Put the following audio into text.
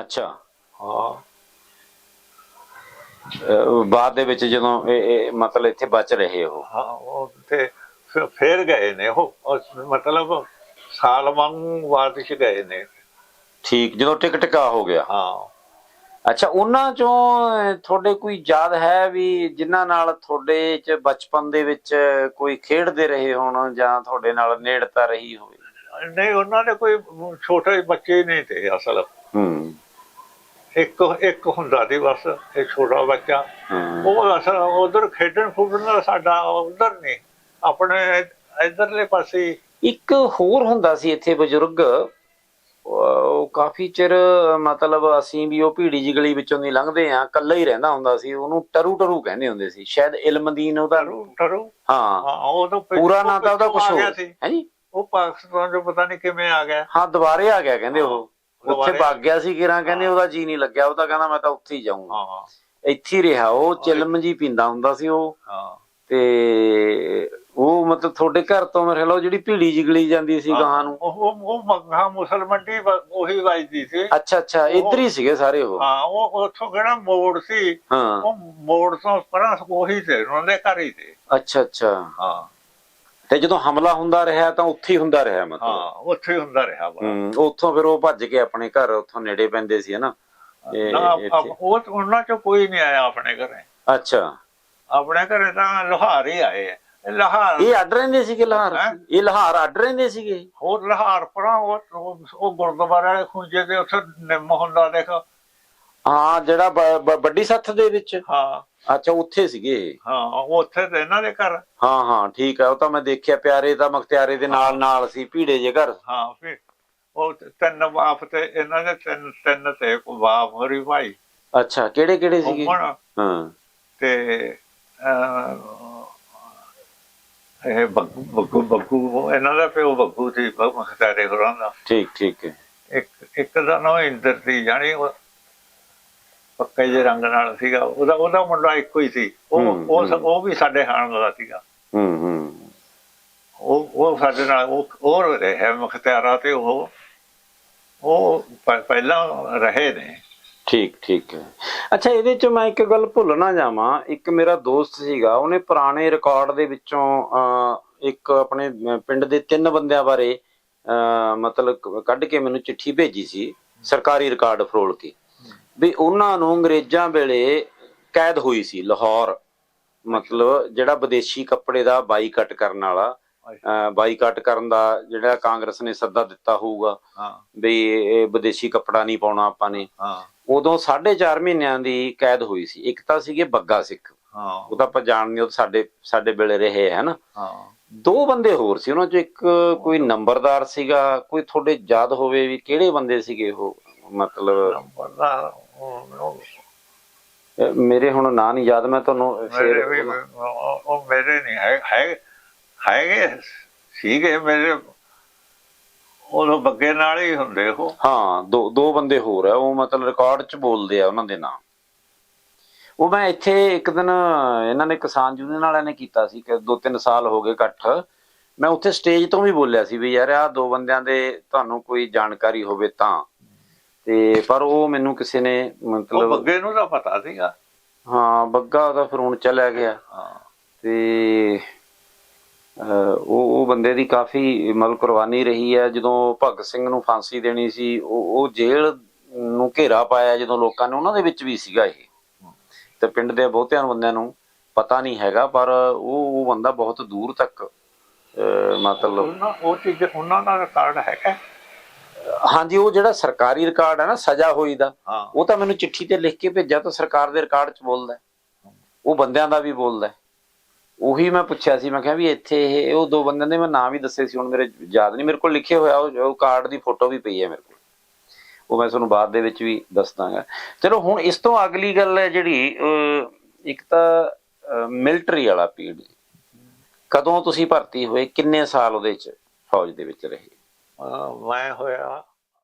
ਅੱਛਾ। ਹਾਂ। ਬਾਅਦ ਦੇ ਵਿੱਚ ਜਦੋਂ ਇਹ ਮਤਲਬ ਇੱਥੇ ਬਚ ਰਹੇ ਉਹ। ਹਾਂ ਉਹ ਤੇ ਫਿਰ- ਗਏ ਨੇ ਉਹ। ਮਤਲਬ ਸਾਲ ਵਾਂਗ ਚ ਗਏ ਨੇ। ਠੀਕ ਜਦੋਂ ਟਿਕ ਟਿਕਾ ਹੋ ਗਿਆ। ਹਾਂ। ਅੱਛਾ ਉਹਨਾਂ ਚੋਂ ਤੁਹਾਡੇ ਕੋਈ ਯਾਦ ਹੈ ਵੀ ਜਿਨ੍ਹਾਂ ਨਾਲ ਤੁਹਾਡੇ ਚ ਬਚਪਨ ਦੇ ਵਿੱਚ ਕੋਈ ਖੇਡਦੇ ਰਹੇ ਹੋਣ ਜਾਂ ਤੁਹਾਡੇ ਨਾਲ ਨੇੜਤਾ ਰਹੀ ਹੋਵੇ? ਨਹੀਂ ਉਹਨਾਂ ਦੇ ਕੋਈ ਛੋਟੇ ਬੱਚੇ ਨਹੀਂ ਤੇ ਅਸਲ। ਹੂੰ। ਇੱਕ ਇੱਕ ਹੁੰਦਾ ਸੀ ਬਸ ਇਹ ਛੋਟਾ ਬੱਚਾ। ਉਹ ਅਸਲ ਉਧਰ ਖੇਡਣ ਖੁੱਡਣ ਦਾ ਸਾਡਾ ਉਧਰ ਨਹੀਂ ਆਪਣੇ ਇਧਰਲੇ ਪਾਸੇ। ਇੱਕ ਹੋਰ ਹੁੰਦਾ ਸੀ ਇੱਥੇ ਬਜ਼ੁਰਗ ਉਹ ਕਾਫੀ ਚਿਰ ਮਤਲਬ ਅਸੀਂ ਵੀ ਉਹ ਭੀੜੀ ਜੀ ਗਲੀ ਵਿੱਚੋਂ ਦੀ ਲੰਘਦੇ ਆ ਕੱਲਾ ਹੀ ਰਹਿੰਦਾ ਹੁੰਦਾ ਸੀ ਉਹਨੂੰ ਟਰੂ ਟਰੂ ਕਹਿੰਦੇ ਹੁੰਦੇ ਸੀ ਸ਼ਾਇਦ ਇਲਮਦੀਨ ਉਹਦਾ ਟਰੂ ਹਾਂ। ਉਹ ਤਾਂ ਪੂਰਾ ਨਾਂ ਤਾਂ ਉਹਦਾ ਕੁਝ ਗਿਆ ਹੋਰ। ਸੀ। ਹੈ ਜੀ? ਉਹ ਪਾਕਿਸਤਾਨ ਚੋਂ ਪਤਾ ਨਹੀਂ ਕਿਵੇਂ ਆ ਗਿਆ। ਹਾਂ ਦੁਬਾਰੇ ਆ ਗਿਆ ਕਹਿੰਦੇ ਉਹ। ਉੱਥੇ ਵਗ ਗਿਆ ਸੀ ਕਿਰਾਂ ਕਹਿੰਦੇ ਉਹਦਾ ਜੀ ਨਹੀਂ ਲੱਗਿਆ ਉਹ ਤਾਂ ਕਹਿੰਦਾ ਮੈਂ ਤਾਂ ਉੱਥੇ ਹੀ ਜਾਊਂਗਾ। ਹਾਂ ਇੱਥੇ ਹੀ ਰਿਹਾ ਉਹ ਚਿਲਮ ਜੀ ਪੀਂਦਾ ਹੁੰਦਾ ਸੀ ਉਹ। ਹਾਂ। ਤੇ ਉਹ ਮਤਲਬ ਤੁਹਾਡੇ ਘਰ ਤੋਂ ਮੇਰੇ ਖਿਆਲ ਜਿਹੜੀ ਭੀੜੀ ਜਿਗਲੀ ਜਾਂਦੀ ਸੀ ਗਾਂ ਨੂੰ? ਉਹ ਉਹ- ਮੱਗਾ ਮੁਸਲਮਾਨੀ ਵ- ਉਹੀ ਵੱਜਦੀ ਸੀ। ਅੱਛਾ ਅੱਛਾ ਇੱਧਰ ਹੀ ਸੀਗੇ ਸਾਰੇ ਉਹ? ਹਾਂ ਉਹ ਉੱਥੋਂ ਕਿਹੜਾ ਮੋੜ ਸੀ? ਹਾਂ। ਉਹ ਮੋੜ ਤੋਂ ਪਰਾਂ ਉਹੀ ਤੇ ਉਹਨਾਂ ਦੇ ਘਰ ਹੀ ਤੇ ਅੱਛਾ ਅੱਛਾ। ਹਾਂ। ਤੇ ਜਦੋਂ ਹਮਲਾ ਹੁੰਦਾ ਰਿਹਾ ਤਾਂ ਉੱਥੇ ਹੀ ਹੁੰਦਾ ਰਿਹਾ ਮਤਲਬ। ਹਾਂ ਉੱਥੇ ਹੀ ਹੁੰਦਾ ਰਿਹਾ ਵਾ ਹੂੰ ਉੱਥੋਂ ਫਿਰ ਉਹ ਭੱਜ ਕੇ ਆਪਣੇ ਘਰ ਉੱਥੋਂ ਨੇੜੇ ਪੈਂਦੇ ਸੀ ਹਨਾ? ਇਹ- ਨਾ ਇੱਥੇ। ਉਹ ਤਾਂ ਉਹਨਾਂ ਚੋਂ ਕੋਈ ਨਹੀਂ ਆਇਆ ਆਪਣੇ ਘਰੇ। ਅੱਛਾ। ਆਪਣੇ ਘਰੇ ਤਾਂ ਲੋਹਾਰ ਹੀ ਆਏ ਆ। ਲੋਹਾਰ ਇਹ ਅੱਡ ਰਹਿੰਦੇ ਸੀਗੇ ਲਹਾਰ? ਹੈਂ? ਇਹ ਲਹਾਰ ਅੱਡ ਰਹਿੰਦੇ ਸੀਗੇ? ਹੋਰ ਲੋਹਾਰ ਪਰਾਂ ਉਹ ਉਹ- ਉਹ ਗੁਰਦੁਆਰੇ ਵਾਲੇ ਖੁੰਝੇ ਦੇ ਉੱਥੇ ਨਿੰਮ ਹੁੰਦਾ ਦੇਖ। ਹਾਂ ਜਿਹੜਾ ਵੱਡੀ ਸੱਥ ਦੇ ਵਿੱਚ? ਹਾਂ। ਅੱਛਾ ਉੱਥੇ ਸੀਗੇ। ਹਾਂ ਉਹ ਉੱਥੇ ਤੇ ਇਹਨਾਂ ਦੇ ਘਰ? ਹਾਂ ਹਾਂ ਠੀਕ ਹੈ ਉਹ ਤਾਂ ਮੈਂ ਦੇਖਿਆ ਪਿਆਰੇ ਤਾਂ ਮਖਤਿਆਰੇ ਦੇ ਨਾਲ ਨਾਲ ਸੀ ਭੀੜੇ ਜੇ ਘਰ। ਹਾਂ ਫਿਰ ਉਹ ਤਿੰਨ ਬਾਪ ਤੇ ਇਹਨਾਂ ਦੇ ਤਿੰਨ ਤਿੰਨ ਤੇ ਇੱਕ ਬਾਪ ਹੋਰੀ ਭਾਈ। ਅੱਛਾ ਕਿਹੜੇ ਕਿਹੜੇ ਸੀਗੇ? ਹਾਂ। ਤੇ ਇਹ ਬੱਗੂ ਬੱਗੂ ਇਹਨਾਂ ਦਾ ਪਿਓ ਬੱਗੂ ਸੀ ਮਖਤਾਰੇ ਹੋਰਾਂ ਦਾ। ਠੀਕ ਠੀਕ ਹੈ। ਇੱਕ ਇੱਕ ਦਾ ਨਾਮ ਇੰਦਰ ਸੀ ਜਾਣੀ ਪੱਕੇ ਜਿਹੇ ਰੰਗ ਨਾਲ ਸੀਗਾ। ਉਹਦਾ ਉਹਦਾ ਮੁੰਡਾ ਇੱਕੋ ਹੀ ਸੀ। ਉਹ ਉਹ ਵੀ ਸਾਡੇ ਖਾਣ ਦਾ ਸੀਗਾ। ਹੂੰ ਹੂੰ। ਉਹ ਉਹ ਸਾਡੇ ਨਾਲ ਉਹ ਰਹੇ ਮੁਖਤਿਆਰਾ ਤੇ ਉਹ ਉਹ ਪਹਿਲਾਂ ਰਹੇ ਨੇ। ਠੀਕ ਠੀਕ ਹੈ। ਅੱਛਾ ਇਹਦੇ ਚ ਮੈਂ ਇੱਕ ਗੱਲ ਭੁੱਲ ਨਾ ਜਾਵਾਂ। ਇੱਕ ਮੇਰਾ ਦੋਸਤ ਸੀਗਾ। ਉਹਨੇ ਪੁਰਾਣੇ ਰਿਕਾਰਡ ਦੇ ਵਿੱਚੋਂ ਇੱਕ ਆਪਣੇ ਪਿੰਡ ਦੇ ਤਿੰਨ ਬੰਦਿਆਂ ਬਾਰੇ ਮਤਲਬ ਕੱਢ ਕੇ ਮੈਨੂੰ ਚਿੱਠੀ ਭੇਜੀ ਸੀ। ਸਰਕਾਰੀ ਰਿਕਾਰਡ ਫਰੋਲ ਕੇ। ਵੀ ਉਹਨਾਂ ਨੂੰ ਅੰਗਰੇਜ਼ਾਂ ਵੇਲੇ ਕੈਦ ਹੋਈ ਸੀ ਲਾਹੌਰ। ਮਤਲਬ ਜਿਹੜਾ ਵਿਦੇਸ਼ੀ ਕੱਪੜੇ ਦਾ ਬਾਈਕਾਟ ਕਰਨ ਵਾਲਾ ਬਾਈਕਾਟ ਕਰਨ ਦਾ ਜਿਹੜਾ ਕਾਂਗਰਸ ਨੇ ਸੱਦਾ ਦਿੱਤਾ ਹੋਊਗਾ ਵੀ ਇਹ ਵਿਦੇਸ਼ੀ ਕੱਪੜਾ ਨਹੀਂ ਪਾਉਣਾ ਆਪਾਂ ਨੇ। ਉਦੋਂ 4.5 ਮਹੀਨਿਆਂ ਦੀ ਕੈਦ ਹੋਈ ਸੀ। ਇੱਕ ਤਾਂ ਸੀਗੇ ਬੱਗਾ ਸਿੱਖ। ਹਾਂ। ਉਹ ਤਾਂ ਆਪਾਂ ਜਾਣਦੇ ਹਾਂ ਸਾਡੇ ਸਾਡੇ ਵੇਲੇ ਰਹੇ ਹੈ ਨਾ ਦੋ ਬੰਦੇ ਹੋਰ ਸੀ ਉਹਨਾਂ ਚੋਂ ਇੱਕ ਕੋਈ ਨੰਬਰਦਾਰ ਸੀਗਾ ਕੋਈ ਤੁਹਾਡੇ ਯਾਦ ਹੋਵੇ ਵੀ ਕਿਹੜੇ ਬੰਦੇ ਸੀਗੇ ਉਹ? ਮਤਲਬ ਨੰਬਰਦਾਰ ਉਹ- ਉਹ- ਅਹ ਮੇਰੇ ਹੁਣ ਨਾਂ ਨਹੀਂ ਯਾਦ ਮੈਂ ਤੁਹਾਨੂੰ ਮੇਰੇ ਵੀ ਉਹ ਉਹ ਮੇਰੇ ਨਹੀਂ ਹੈ ਹੈ ਹੈਗੇ ਸੀਗੇ ਮੇਰੇ। ਉਹ ਬੱਗੇ ਨਾਲ ਹੀ ਹੁੰਦੇ ਉਹ। ਹਾਂ ਦੋ ਦੋ ਬੰਦੇ ਹੋਰ ਆ ਉਹ ਮਤਲਬ ਰਿਕਾਰਡ 'ਚ ਬੋਲਦੇ ਆ ਉਹਨਾਂ ਦੇ ਨਾਂ। ਉਹ ਮੈਂ ਇੱਥੇ ਇੱਕ ਦਿਨ ਇਹਨਾਂ ਨੇ ਕਿਸਾਨ ਯੂਨੀਅਨ ਵਾਲਿਆਂ ਨੇ ਕੀਤਾ ਸੀ ਕਿ ਦੋ ਤਿੰਨ ਸਾਲ ਹੋ ਗਏ ਇਕੱਠ। ਮੈਂ ਉੱਥੇ ਸਟੇਜ ਤੋਂ ਵੀ ਬੋਲਿਆ ਸੀ ਵੀ ਯਾਰ ਆ ਦੋ ਬੰਦਿਆਂ ਦੇ ਤੁਹਾਨੂੰ ਕੋਈ ਜਾਣਕਾਰੀ ਹੋਵੇ ਤਾਂ। ਤੇ ਪਰ ਉਹ ਮੈਨੂੰ ਕਿਸੇ ਨੇ ਉਹ ਮਤਲਬ ਬੱਗੇ ਨੂੰ ਤਾਂ ਪਤਾ ਸੀਗਾ। ਹਾਂ ਬੱਗਾ ਉਹਦਾ ਫਿਰ ਹੁਣ ਚਲਿਆ ਗਿਆ। ਤੇ ਉਹ ਉਹ ਬੰਦੇ ਦੀ ਕਾਫੀ ਮਤਲਬ ਕੁਰਬਾਨੀ ਰਹੀ ਹੈ। ਜਦੋਂ ਭਗਤ ਸਿੰਘ ਨੂੰ ਫਾਂਸੀ ਦੇਣੀ ਸੀ ਉਹ ਉਹ ਜੇਲ੍ਹ ਨੂੰ ਘੇਰਾ ਪਾਇਆ ਜਦੋਂ ਲੋਕਾਂ ਨੇ ਉਹਨਾਂ ਦੇ ਵਿੱਚ ਵੀ ਸੀਗਾ ਇਹ। ਤੇ ਪਿੰਡ ਦੇ ਬਹੁਤਿਆਂ ਬੰਦਿਆਂ ਨੂੰ ਪਤਾ ਨਹੀਂ ਹੈਗਾ ਪਰ ਉਹ ਉਹ ਬੰਦਾ ਬਹੁਤ ਦੂਰ ਤੱਕ ਮਤਲਬ ਉਹ ਚੀਜ਼ ਉਹਨਾਂ ਦਾ ਰਿਕਾਰਡ ਹੈਗਾ। ਹਾਂਜੀ ਉਹ ਜਿਹੜਾ ਸਰਕਾਰੀ ਰਿਕਾਰਡ ਹੈ ਨਾ ਸਜ਼ਾ ਹੋਈ ਦਾ ਉਹ ਤਾਂ ਮੈਨੂੰ ਚਿੱਠੀ ਤੇ ਲਿਖ ਕੇ ਭੇਜਿਆ ਤਾਂ ਸਰਕਾਰ ਦੇ ਰਿਕਾਰਡ 'ਚ ਬੋਲਦਾ। ਉਹ ਬੰਦਿਆਂ ਦਾ ਵੀ ਬੋਲਦਾ। ਉਹੀ ਮੈਂ ਪੁੱਛਿਆ ਸੀ ਮੈਂ ਕਿਹਾ ਵੀ ਇੱਥੇ ਇਹ ਉਹ ਦੋ ਬੰਦਿਆਂ ਦੇ ਮੈਂ ਨਾਮ ਵੀ ਦੱਸੇ ਸੀ ਹੁਣ ਮੇਰੇ ਯਾਦ ਨਹੀਂ ਮੇਰੇ ਕੋਲ ਲਿਖੇ ਹੋਇਆ ਉਹ ਕਾਰਡ ਦੀ ਫੋਟੋ ਵੀ ਪਈ ਹੈ ਮੇਰੇ ਕੋਲ। ਉਹ ਮੈਂ ਤੁਹਾਨੂੰ ਬਾਅਦ ਦੇ ਵਿੱਚ ਵੀ ਦੱਸ ਦਾਂਗਾ ਚਲੋ ਹੁਣ ਇਸ ਤੋਂ ਅਗਲੀ ਗੱਲ ਹੈ ਜਿਹੜੀ ਇੱਕ ਤਾਂ ਮਿਲਟਰੀ ਵਾਲਾ ਪੀੜ ਕਦੋਂ ਤੁਸੀਂ ਭਰਤੀ ਹੋਏ ਕਿੰਨੇ ਸਾਲ ਉਹਦੇ ਚ ਫੌਜ ਦੇ ਵਿੱਚ ਰਹੇ? ਮੈਂ ਹੋਇਆ